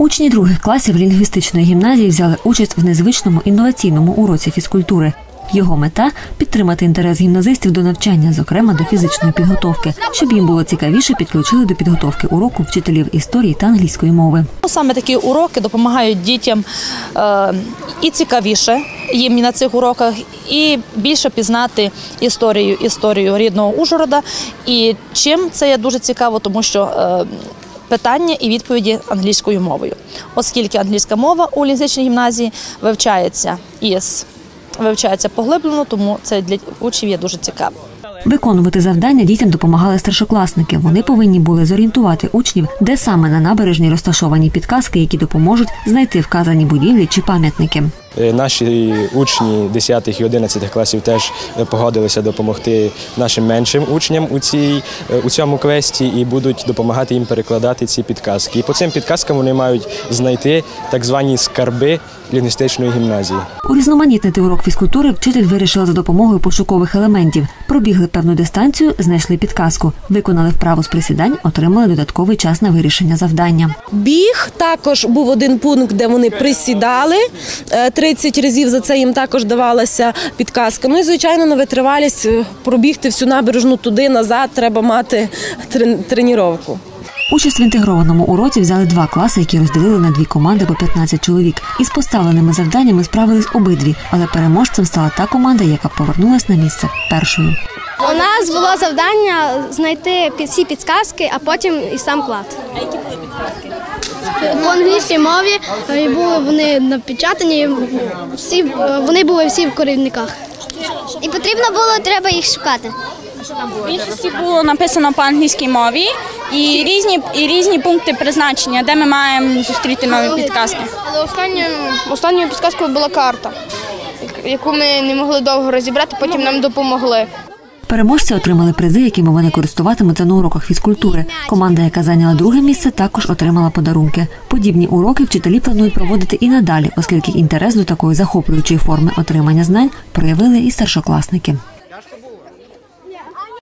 Учні других класів лінгвістичної гімназії взяли участь в незвичному інноваційному уроці фізкультури. Його мета підтримати інтерес гімназистів до навчання, зокрема до фізичної підготовки, щоб їм було цікавіше, підключили до підготовки уроку вчителів історії та англійської мови. Ну, Саме такі уроки допомагають дітям е, і цікавіше їм на цих уроках, і більше пізнати історію, історію рідного Ужгорода. І чим це є дуже цікаво, тому що е, питання і відповіді англійською мовою, оскільки англійська мова у лінгвістичній гімназії вивчається із вивчається поглиблено, тому це для учнів є дуже цікаво. Виконувати завдання дітям допомагали старшокласники. Вони повинні були зорієнтувати учнів, де саме на набережні розташовані підказки, які допоможуть знайти вказані будівлі чи пам'ятники. Е, Наші учні 10 і 11 класів теж е, погодилися допомогти нашим меншим учням у цій е, у цьому квесті і будуть допомагати їм перекладати ці підказки. І по цим підказкам вони мають знайти так звані скарби лінгвістичної гімназії. Урізноманітнити урок фізкультури вчитель вирішила за допомогою пошукових елементів. Пробігли певну дистанцію, знайшли підказку, виконали вправу з присідань, отримали додатковий час на вирішення завдання. Біг також був один пункт, де вони присідали 30 разів. За це їм також давалася підказка. Ну і звичайно, на витривалість е, пробігти всю набережну туди назад. Треба мати тренування. Участь в інтегрованому уроці взяли два класи, які розділили на дві команди по 15 чоловік. Із поставленими завданнями справились обидві, але переможцем стала та команда, яка повернулась на місце першою. У нас було завдання знайти всі підсказки, а потім і сам клад. А які були підсказки? По англійській мові е, і були вони напечатані, всі, е, вони були всі в корівниках. І потрібно було, треба їх шукати. В більшості було написано по англійській мові і різні, і різні пункти призначення, де ми маємо зустріти нові підказки. Але останньою, останньою підказкою була карта, яку ми не могли довго розібрати, потім нам допомогли. Переможці отримали призи, якими вони користуватимуться на уроках фізкультури. Команда, яка зайняла друге місце, також отримала подарунки. Подібні уроки вчителі планують проводити і надалі, оскільки інтерес до такої захоплюючої форми отримання знань проявили і старшокласники.